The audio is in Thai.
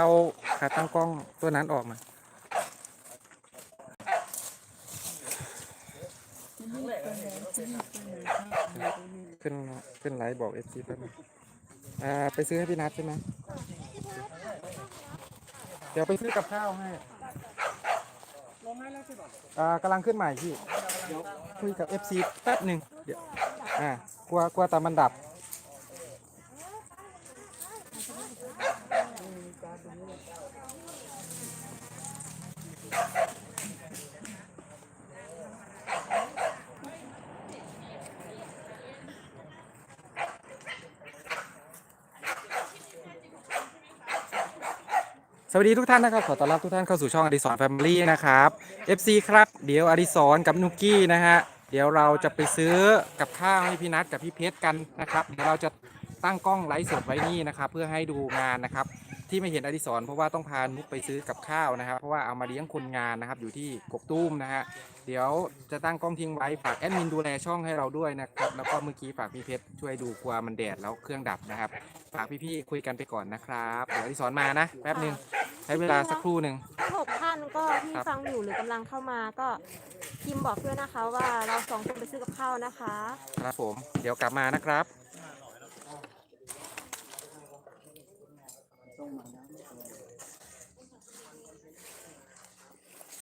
เอาขาตั้งกล้องตัวนั้นออกมาขึ้นขึ้นไลฟ์บอกเอฟซีแป๊บนึงอ่าไปซื้อให้พี่นัทใช่ไหมเดี๋ยวไปซื้อกับข้าวให้อ่ากำลังขึ้นใหม่พี่เดี๋ยวคุยกับเอฟซีแป๊บหนึ่งเดี๋ยวอ่ากลัวกลัวแต่มันดับ สวัสดีทุกท่านนะครับ ขอต้อนรับทุกท่านเข้าสู่ช่องอดิสรแฟมิลี่นะครับ FC ครับ เดี๋ยวอดิสรกับนุกกี้นะฮะ เดี๋ยวเราจะไปซื้อกับข้าวให้พี่นัทกับพี่เพชรกันนะครับ เดี๋ยวเราจะตั้งกล้องไลฟ์สดไว้นี่นะครับ เพื่อให้ดูงานนะครับ ที่ไม่เห็นอดิสรเพราะว่าต้องพานุกไปซื้อกับข้าวนะครับ เพราะว่าเอามาเลี้ยงคนงานนะครับ อยู่ที่กกตุ้มนะฮะเดี๋ยวจะตั้งกล้องทิ้งไว้ฝากแอดมินดูแลช่องให้เราด้วยนะครับแล้วก็เมื่อกี้ฝากพี่เพชรช่วยดูกลัวมันแดดแล้วเครื่องดับนะครับ ฝากพี่ๆคุยกันไปก่อนนะครับเดี๋ยวอดิสรมานะแป๊บหนึ่งใช้เวลาสักครู่หนึ่งหกท่านก็ที่ครับ ฟังอยู่หรือกำลังเข้ามาก็พิมพ์บอกเพื่อนนะคะว่าเราสองคนไปซื้อกับข้าวนะคะ ครับผมเดี๋ยวกลับมานะครับ going on now.